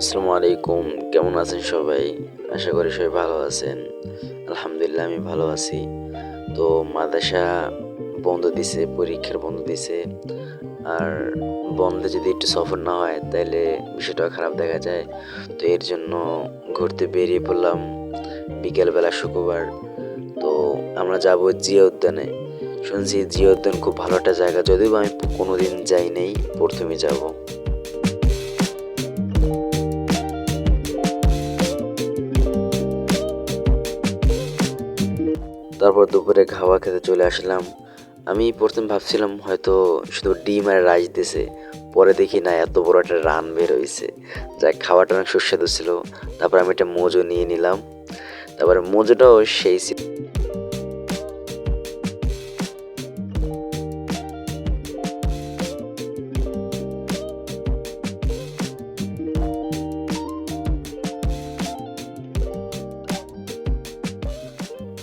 আসসালামু আলাইকুম, কেমন আছেন সবাই? আশা করি সবাই ভালো আছেন। আলহামদুলিল্লাহ, আমি ভালো আছি। তো মাদ্রাসা বন্ধ দিছে, পরীক্ষার বন্ধ দিছে। আর বন্ধে যদি একটু সফর না হয় তাহলে বিষয়টা খারাপ দেখা যায়। তো এর জন্য ঘুরতে বেরিয়ে পড়লাম বিকেলবেলা শুক্রবার। তো আমরা যাব জিয়া উদ্যানে শুনছি জিয়া উদ্যান খুব ভালো একটা জায়গা। যদিও আমি কোনোদিন যাই নাই, প্রথমে যাব। তারপর দুপুরে খাওয়া খেতে চলে আসলাম। আমি প্রথম ভাবছিলাম হয়তো শুধু ডিম আর রাইস দিছে, পরে দেখি না, এত বড় একটা রান বের হয়েছে যা খাওয়াটা অনেক সুস্বাদু ছিল। তারপর আমি একটা মোজো নিয়ে নিলাম। তারপরে মোজোটাও সেই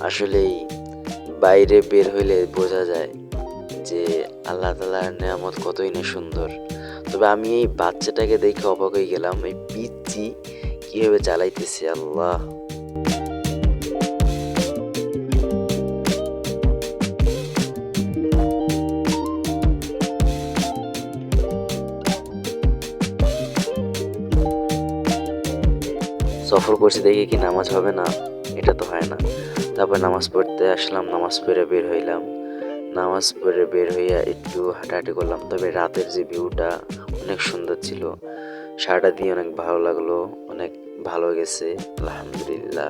আসলেই বাইরে বের হইলে বোঝা যায় যে আল্লাহ তালার নেয়ামত কতই না সুন্দর। তবে আমি এই বাচ্চাটাকে দেখে অবাক হয়ে গেলাম, এই পিচ্ছি কীভাবে চালাইতেছে আল্লাহ। সফর করছি দেখে কি নামাজ হবে না? এটা তো হয় না। তারপর নামাজ পড়তে আসলাম, নামাজ পড়ে বের হইলাম। নামাজ পড়ে বের হইয়া একটু হাঁটাহাঁটি করলাম, তবে রাতের যে ভিউটা অনেক সুন্দর ছিল। সারাটা দিয়ে অনেক ভালো লাগল, অনেক ভালো গেছে, আলহামদুলিল্লাহ।